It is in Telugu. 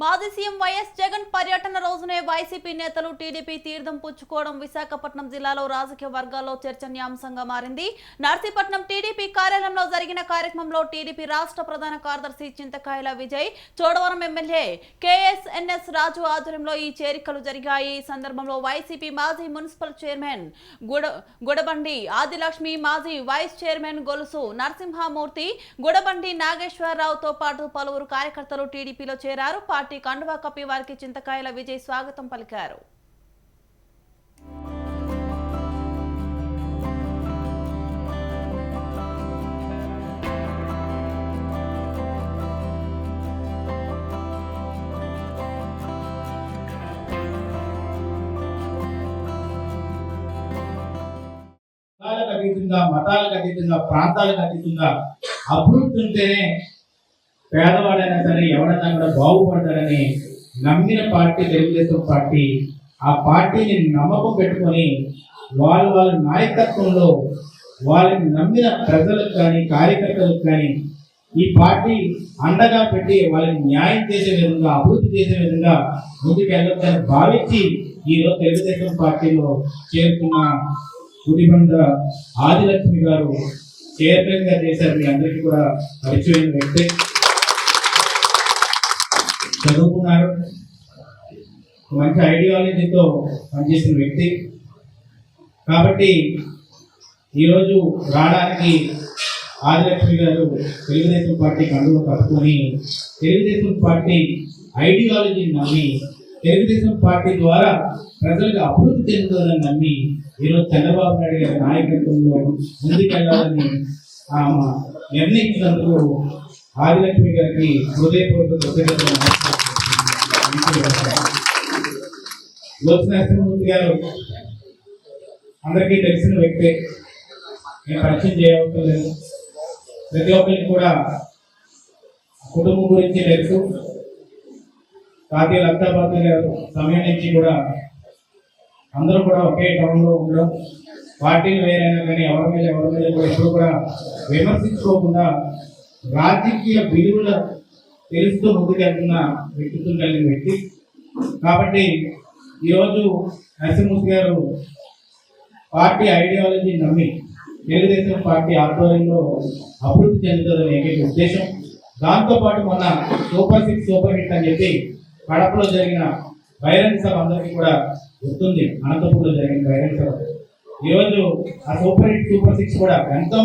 మాజీ సీఎం వైఎస్ జగన్ పర్యటన రోజునే వైసీపీ నేతలు టీడీపీ తీర్థం పుచ్చుకోవడం విశాఖపట్నం జిల్లాలో రాజకీయ వర్గాల్లో చర్చనీయాంశంగా మారింది. నర్సీపట్నం టీడీపీ కార్యాలయంలో జరిగిన కార్యక్రమంలో టీడీపీ రాష్ట్ర ప్రధాన కార్యదర్శి చింతకాయల విజయ్ చోడవరం ఎమ్మెల్యే కేఎస్ఎన్ఎస్ రాజు ఆధ్వర్యంలో ఈ చేరికలు జరిగాయి. ఈ సందర్భంలో వైసీపీ మాజీ మున్సిపల్ చైర్మన్ గుడ గుడబండి ఆదిలక్ష్మి మాజీ వైస్ చైర్మన్ గొలుసు నరసింహమూర్తి గుడబండి నాగేశ్వరరావుతో పాటు పలువురు కార్యకర్తలు టీడీపీలో చేరారు. పార్టీ పార్టీ కండువా కప్పి వారికి చింతకాయల విజయ్ స్వాగతం పలికారు. కులాలకు అతీతంగా మతాలకు అతీతంగా ప్రాంతాలకు అతీతంగా అభివృద్ధి ఉంటేనే పేదవాడైనా సరే ఎవడైనా కూడా బాగుపడతారని నమ్మిన పార్టీ తెలుగుదేశం పార్టీ ఆ పార్టీని నమ్మకం పెట్టుకొని వాళ్ళ వాళ్ళ నాయకత్వంలో వాళ్ళని నమ్మిన ప్రజలకు కానీ కార్యకర్తలకు కానీ ఈ పార్టీ అండగా పెట్టి వాళ్ళని న్యాయం చేసే విధంగా అభివృద్ధి చేసే విధంగా ముందుకు వెళ్ళొద్దని భావించి ఈరోజు తెలుగుదేశం పార్టీలో చేరుకున్న గుడిబండ ఆదిలక్ష్మి గారు చైర్మన్గా చేశారు. మీ అందరికీ కూడా పరిచయం వ్యక్తి. చదువుకున్నారు. మంచి ఐడియాలజీతో పనిచేసిన వ్యక్తి. కాబట్టి ఈరోజు రావడానికి ఆదిలక్ష్మి గారు తెలుగుదేశం పార్టీ కండువ కట్టుకొని తెలుగుదేశం పార్టీ ఐడియాలజీని నమ్మి తెలుగుదేశం పార్టీ ద్వారా ప్రజలకు అభివృద్ధి చెందుతుందని నమ్మి ఈరోజు చంద్రబాబు నాయుడు గారి నాయకత్వంలో ముందుకెళ్ళాలని ఆమె నిర్ణయించినందుకు ఆదిలక్ష్మి గారికి హృదయపూర్వక కృతజ్ఞతలు గోపి గారు అందరికీ తెలిసిన వ్యక్తే. నేను పరిచయం చేయవలసిన లేదు. ప్రతి ఒక్కరికి కూడా కుటుంబం గురించి తెలుసు. తాతయ్య లక్తాబాద్ గారు సమయం నుంచి కూడా అందరూ కూడా ఒకే టౌన్లో ఉండడం పార్టీలు వేరైనా కానీ ఎవరి మీద ఎవరి మీద కూడా ఎప్పుడు కూడా విమర్శించుకోకుండా రాజకీయ విలువలు తెలుస్తూ ముందుకెళ్తున్న వ్యక్తిత్వం కలిగిన వ్యక్తి. కాబట్టి ఈరోజు నరసింహమూర్తి గారు పార్టీ ఐడియాలజీ నమ్మి తెలుగుదేశం పార్టీ ఆధ్వర్యంలో అభివృద్ధి చెందుతుందని ఏకైక ఉద్దేశం. దాంతోపాటు మొన్న సూపర్ సిక్స్ సూపర్ హిట్ అని చెప్పి కడపలో జరిగిన బహిరంగ సభ అందరికీ కూడా గుర్తుంది. అనంతపూర్లో జరిగిన బహిరంగ సభ. ఈరోజు ఆ సూపర్ హిట్ సూపర్ సిక్స్ కూడా ఎంతో